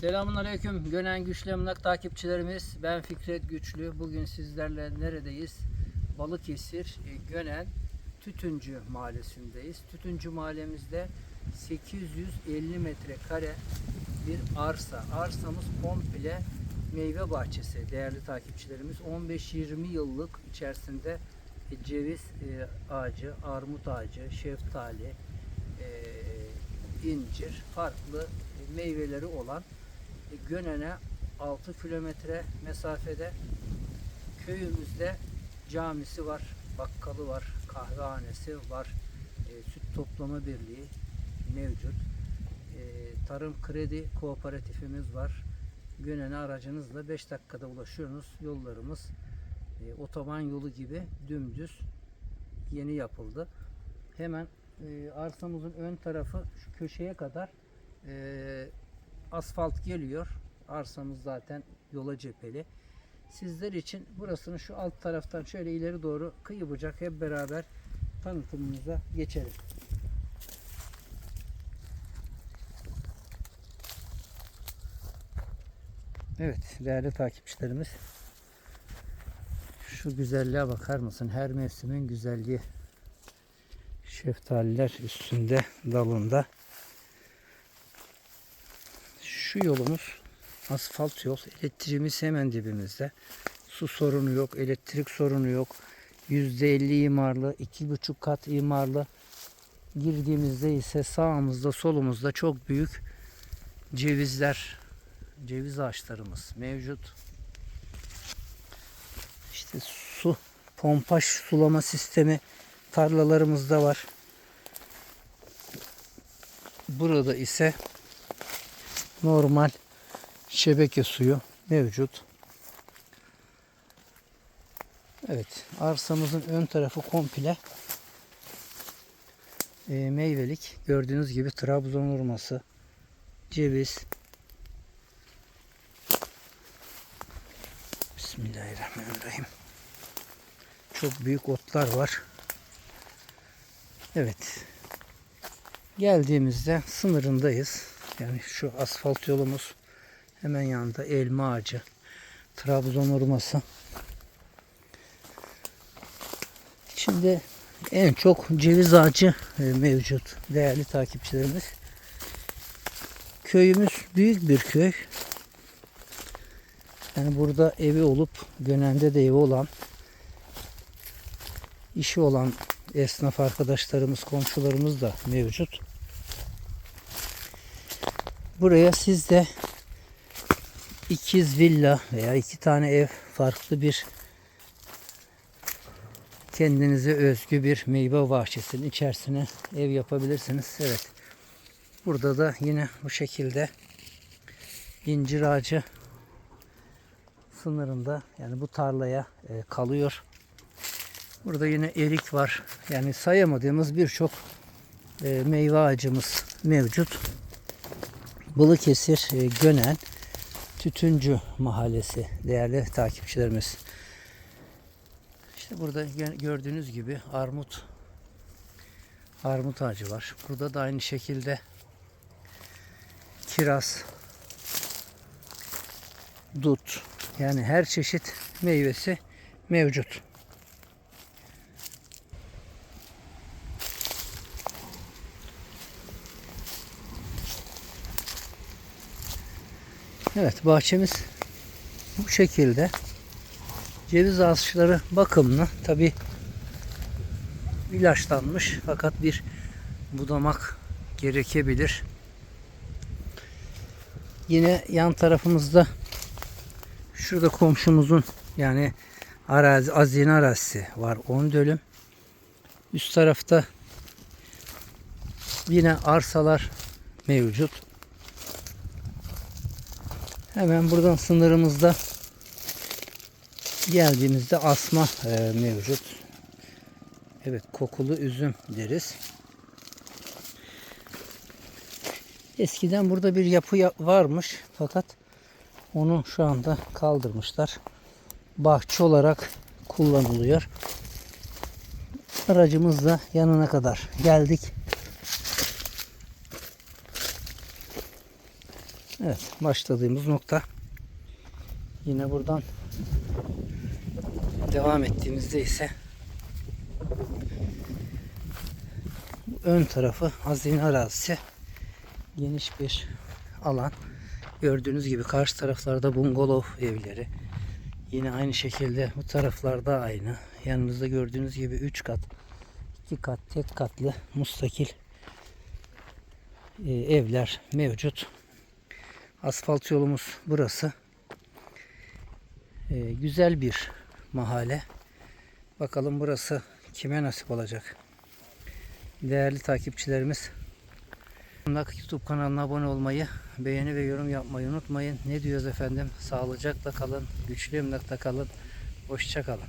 Selamun Aleyküm Gönen Güçlü Emlak takipçilerimiz. Ben Fikret Güçlü. Bugün sizlerle neredeyiz? Balıkesir e, Gönen Tütüncü Mahallesi'ndeyiz. Tütüncü mahallemizde 850 metrekare bir arsa. Arsamız komple meyve bahçesi değerli takipçilerimiz. 15-20 yıllık içerisinde e, ceviz e, ağacı, armut ağacı, şeftali, incir, farklı meyveleri olan Gönen'e 6 kilometre mesafede köyümüzde camisi var, bakkalı var, kahvehanesi var, e, süt toplama birliği mevcut. E, tarım kredi kooperatifimiz var. Gönen'e aracınızla 5 dakikada ulaşıyorsunuz. Yollarımız e, otoban yolu gibi dümdüz yeni yapıldı. Hemen e, arsamızın ön tarafı şu köşeye kadar e, asfalt geliyor. Arsamız zaten yola cepheli. Sizler için burasını şu alt taraftan şöyle ileri doğru kıyı bucak hep beraber tanıtımımıza geçelim. Evet değerli takipçilerimiz şu güzelliğe bakar mısın? Her mevsimin güzelliği. Şeftaliler üstünde dalında. Şu yolumuz asfalt yol. Elektriğimiz hemen dibimizde. Su sorunu yok, elektrik sorunu yok. %50 imarlı, iki buçuk kat imarlı. Girdiğimizde ise sağımızda solumuzda çok büyük cevizler, ceviz ağaçlarımız mevcut. İşte su, pompaj sulama sistemi tarlalarımızda var. Burada ise normal şebeke suyu mevcut. Evet, arsamızın ön tarafı komple e, meyvelik. Gördüğünüz gibi Trabzon hurması, ceviz. Bismillahirrahmanirrahim. Çok büyük otlar var. Evet. Geldiğimizde sınırındayız. Yani şu asfalt yolumuz hemen yanında elma ağacı, Trabzon hurması. Şimdi en çok ceviz ağacı e, mevcut değerli takipçilerimiz. Köyümüz büyük bir köy. Yani burada evi olup Gönen'de de evi olan işi olan esnaf arkadaşlarımız, komşularımız da mevcut. Buraya siz de ikiz villa veya iki tane ev farklı bir kendinize özgü bir meyve bahçesinin içerisine ev yapabilirsiniz. Evet. Burada da yine bu şekilde incir ağacı sınırında yani bu tarlaya e, kalıyor. Burada yine erik var. Yani sayamadığımız birçok e, meyve ağacımız mevcut. Balıkesir e, Gönen Tütüncü Mahallesi değerli takipçilerimiz. İşte burada gö- gördüğünüz gibi armut armut ağacı var. Burada da aynı şekilde kiraz, dut yani her çeşit meyvesi mevcut. Evet bahçemiz bu şekilde. Ceviz ağaçları bakımlı. Tabi ilaçlanmış fakat bir budamak gerekebilir. Yine yan tarafımızda şurada komşumuzun yani arazi, azine arazisi var 10 dönüm. Üst tarafta yine arsalar mevcut. Hemen buradan sınırımızda geldiğimizde asma e, mevcut. Evet kokulu üzüm deriz. Eskiden burada bir yapı ya- varmış fakat onu şu anda kaldırmışlar. Bahçe olarak kullanılıyor. Aracımızla yanına kadar geldik. Evet başladığımız nokta. Yine buradan devam ettiğimizde ise ön tarafı hazine arazisi geniş bir alan. Gördüğünüz gibi karşı taraflarda bungalov evleri. Yine aynı şekilde bu taraflarda aynı. Yanımızda gördüğünüz gibi 3 kat, 2 kat, tek katlı mustakil e, evler mevcut. Asfalt yolumuz burası. E, güzel bir mahalle. Bakalım burası kime nasip olacak. Değerli takipçilerimiz YouTube kanalına abone olmayı, beğeni ve yorum yapmayı unutmayın. Ne diyoruz efendim? Sağlıcakla kalın, güçlü emlakta kalın. Hoşça kalın.